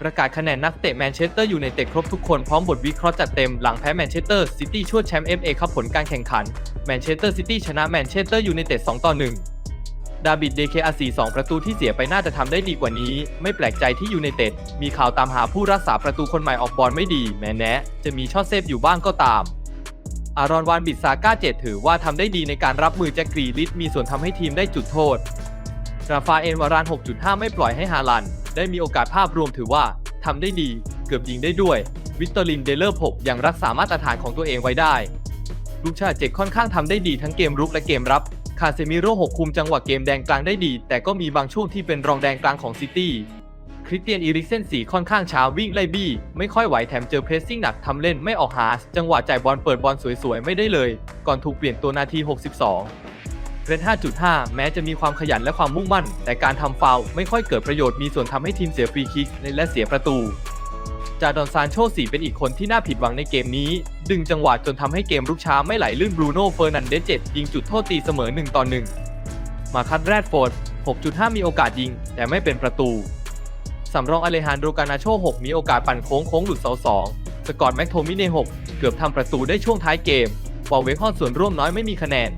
ประกาศคะแนนนักเตะแมนเชสเตอร์อยูไนเต็ดครบทุกคนพร้อมบทวิเคราะห์จัดเต็มหลังแพ้แมนเชสเตอร์ซิตี้ชวดแชมป์เอฟเอครับผลการแข่งขันแมนเชสเตอร์ซิตี้ชนะแมนเชสเตอร์ยูไนเต็ด2ต่อ1ดาบิดเดเคอาซีสองประตูที่เสียไปน่าจะทำได้ดีกว่านี้ ไม่แปลกใจที่ยูไนเต็ดมีข่าวตามหาผู้รักษาประตูคนใหม่ออกบอลไม่ดี แม้แนะจะมีช่อเซฟอยู่บ้างก็ตามอารอนวานบิดซาก้าเจ็ดถือว่าทำได้ดีในการรับมือแจ็คกรีลิสมีส่วนทำให้ทีมได้จุดโทษ ราฟาเอลวาราน 6.5 ไม่ปล่อยให้ฮาลัน ได้มีโอกาสภาพรวมถือว่าทำได้ดี เกือบยิงได้ด้วย วิกตอรินเดเลอร์ 6 ยังรักษามาตรฐานของตัวเองไว้ได้ลูกชาเจ็กค่อนข้างทำได้ดีทั้งเกมรุกและเกมรับคาเซมิโร่6คุมจังหวะเกมแดงกลางได้ดี แต่ก็มีบางช่วงที่เป็นรองแดงกลางของซิตี้คริสเตียนอีริกเซนสีค่อนข้างช้าวิ่งไล่บี้ ไม่ค่อยไหวแถมเจอเพรสซิ่งหนักทำเล่นไม่ออกหาจังหวะจ่ายบอลเปิดบอลสวยๆ ไม่ได้เลย ก่อนถูกเปลี่ยนตัวนาที 62 เรน5.5 แม้จะมีความขยันและความมุ่งมั่น แต่การทำฟาวไม่ค่อยเกิดประโยชน์มีส่วนทำให้ทีมเสียฟรีคิกและเสียประตูจาดอนซานโชสีเป็นอีกคนที่น่าผิดหวังในเกมนี้ ดึงจังหวะจนทำให้เกมรุกช้าไม่ไหลลื่นบรูโน่เฟอร์นันเดสเจ็ดยิงจุดโทษตีเสมอ1ต่อ1มาคัดแรดโฟร์ด 6.5 มีโอกาสยิง แต่ไม่เป็นประตู สำรองอเลฮานโดกานาโช 6 มีโอกาสปั่นโค้งโค้งหลุดเสา2สกอตแม็กโทมิเน่6เกือบทำประตูได้ช่วงท้ายเกมวอลเวคฮอนส่วนร่วมน้อยไม่มีคะแนน